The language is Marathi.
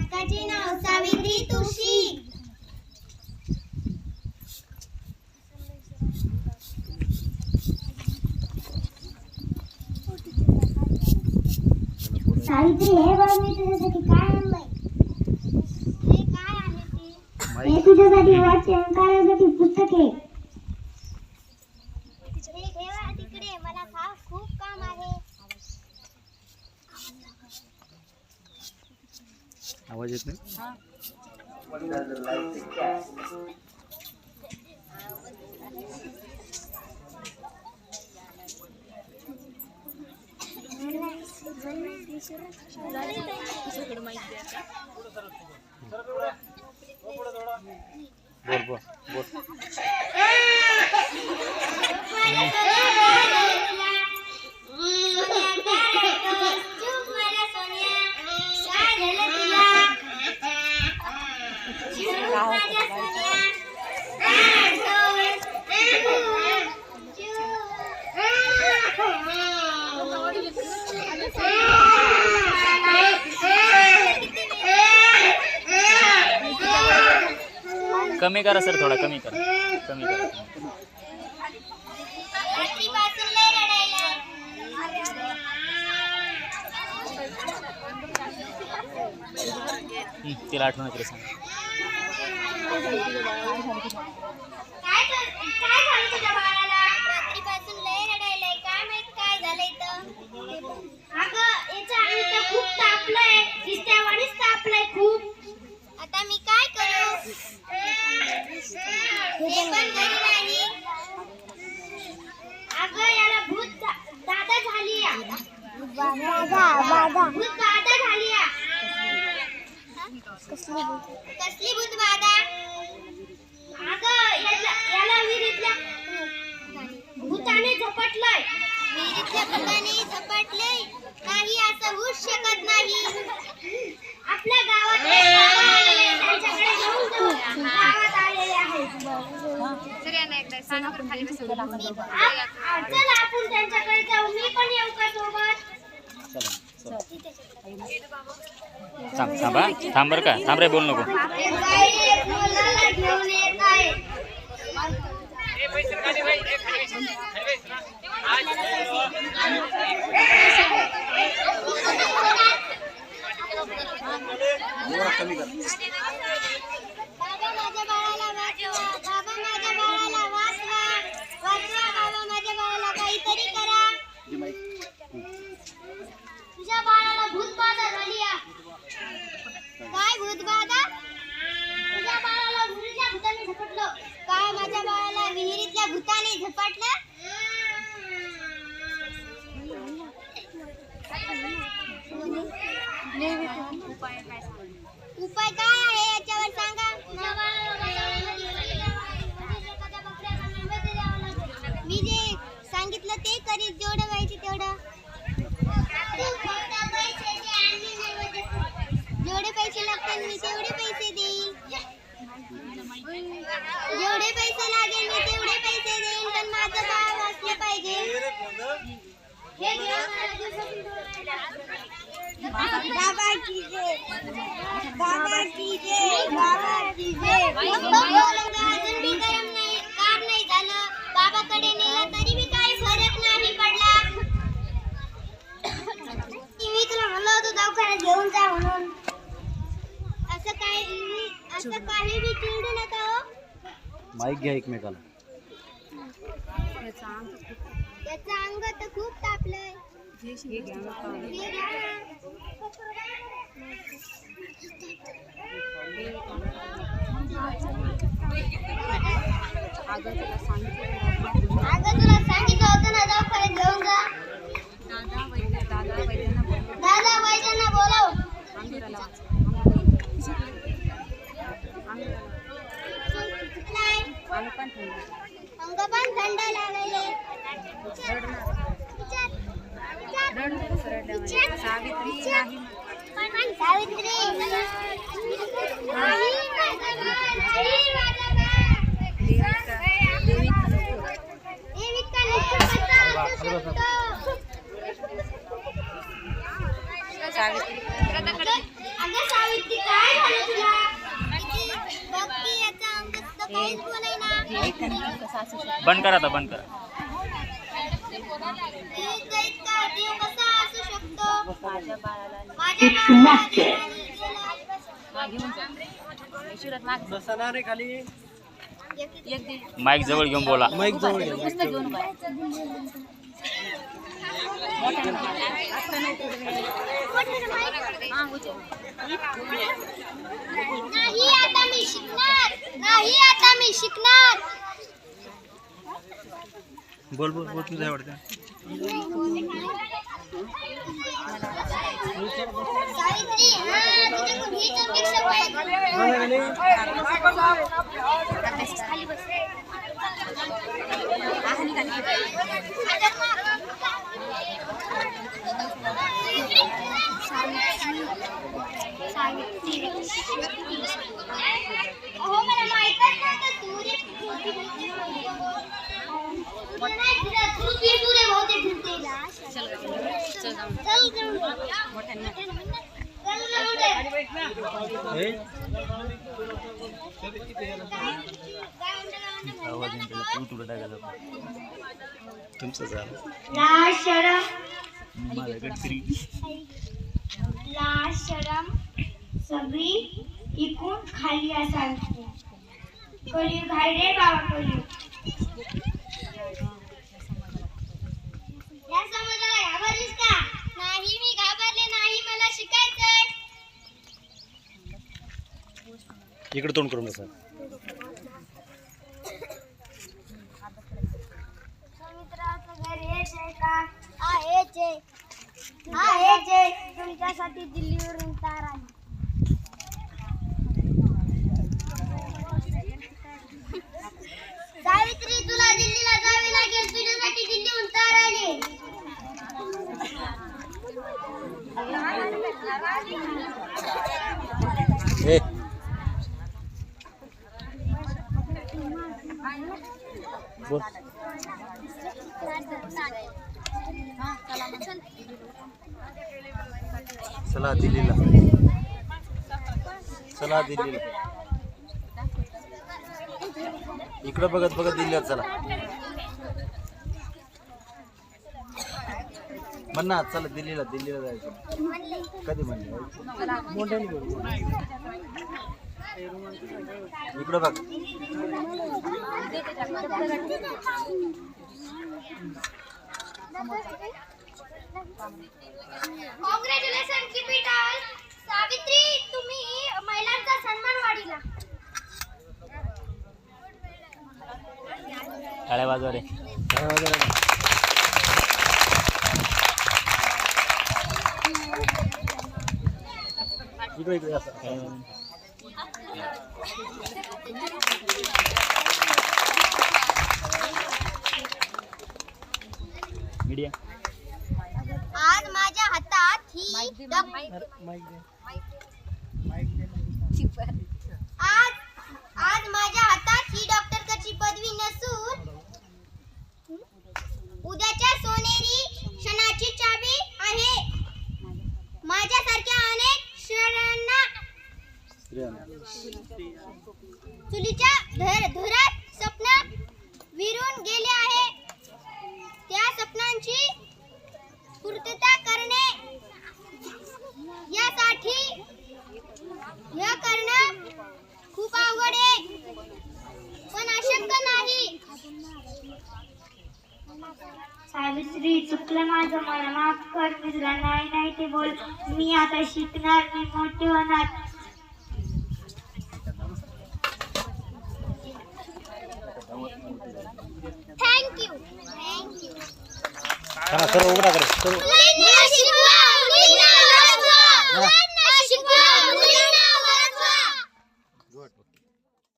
नाटकाचे नाव सावित्री तुळशी सावित्री हे बघ मी तुझ्यासाठी काय आणलंय हे काय हे तुझ्यासाठी वाचन करण्यासाठी पुस्तक आहे तिकडे मला खूप काम आहे आवाज येत नाही बोल बोल बोल. कमी करा सर थोडा कमी करा. कमी करा. रात्रीपासून लय रडायला हं, तिला आठवण तरी सांग. काय कसली भूत बाधा अगं याला याला विहिरीतल्या भूताने झपटलंय. विहिरीतल्या भूताने झपटलंय. नाही असं होऊच शकत नाही. आपल्या गावात एक बाबा आलेले, त्यांच्याकडे घेऊन जाऊ गावात आलेले आहेत. आ- आ- चल आपण त्यांच्याकडे जाऊ मी पण येऊ का सोबत चला चला थांब थांबा थांब बरं का. थांब रे बोल नको. कमी कर घेऊन येत आहे बाबा माझ्या बाळाला वाचवा बाबा माझ्या बाळाला वाचवा वाचवा बाबा माझ्या बाळाला काहीतरी करा तुझ्या बाळाला भूतबाधा झाली आ. काय भूतबाधा तुझ्या बाळाला विहिरीतल्या भूताने झपटलं काय माझ्या बाळाला विहिरीतल्या भूताने झपटलं उपाय काय आहे याच्यावर सांगा माझ्या बाळाला बचावण्यासाठी म्हणजे एखाद्या बकऱ्याला नैवेद्य द्यावा लागेल. मी जे सांगितलं ते करीत जेवढं पाहिजे तेवढं जेवढे पैसे लागतील मी तेवढे पैसे देईन जेवढे पैसे लागेल मी तेवढे पैसे पाहिजे बाबा की जय बाबा की जय बाबा की जय अजून बी गरम नाही कार नाही झालं बाबाकडे नेलं तरी बी काही फरक नाही पडला मी तुला म्हणलं होतं दवाखान्यात घेऊन जा म्हणून असं काही असं काही बी चिडू नका हो माईक घ्या एकमेकाला. त्याचं अंग तर खूप तापलंय हे घ्या ना. अगं तुला सांगितलं होतं ना दवाखान्यात घेऊन जा दादा वैद्यांना बोलव नाही. अंग पण थंड. विचार. सावित्री नाही माझा बाळ, नाही माझा बाळ. देविका लक्ष्मी कसा असू शकतो? अगं अगं सावित्री काय बंद करा आता बंद करा. बसणार रे खाली माईक जवळ घेऊन बोला. माईक जवळ घेऊन नाही आता मी शिकणार. नाही आता मी शिकणार. बोल बोल बोल तुझ्या सावित्री हा अपेक्षा पाहिजे खाली बस हो मला माहितच नव्हतं तू रे तुला नाही फिरत, तू फिर तू रे बहुतेक फिरते. चल चल जाऊन चल जाऊन. मोठ्यांना चल जाऊन दे. हे आवाज येतो तू तुला टाकायला तुमचं झालं शरम सगळी इकून खाली असावी. कलियुग हाय रे बाबा कलियुग या समाजाला घाबरलीस का? नाही मी घाबरले नाही मला शिकायचंय. इकडे तोंड करून बसा. तुमच्यासाठी दिल्लीवरून तार आली सावित्री तुला दिल्लीला जावे लागेल तुझ्यासाठी दिल्लीहून तार आली सला बोल. चला दिल्लीला चला दिल्लीला इकडं बघत बघत दिल्लीला चला. म्हण ना चला दिल्लीला दिल्लीला जायचं. कधी म्हणले. इकडं बघ. Congratulations keep it all Savitri तुम्ही महिलांचा सन्मान वाढीला. टाळ्या वाजवा रे. इकडे इकडे असं मीडिया आज माझ्या हातात ही डॉक- आज आज माझ्या हातात ही डॉक्टरची पदवी नसून सावित्री चुकलं माझं मला माफ कर मी तुला नाही नाही ते बोल. मी आता शिकणार मी मोठे होणार. थँक्यू थँक्यू सर्व उघडा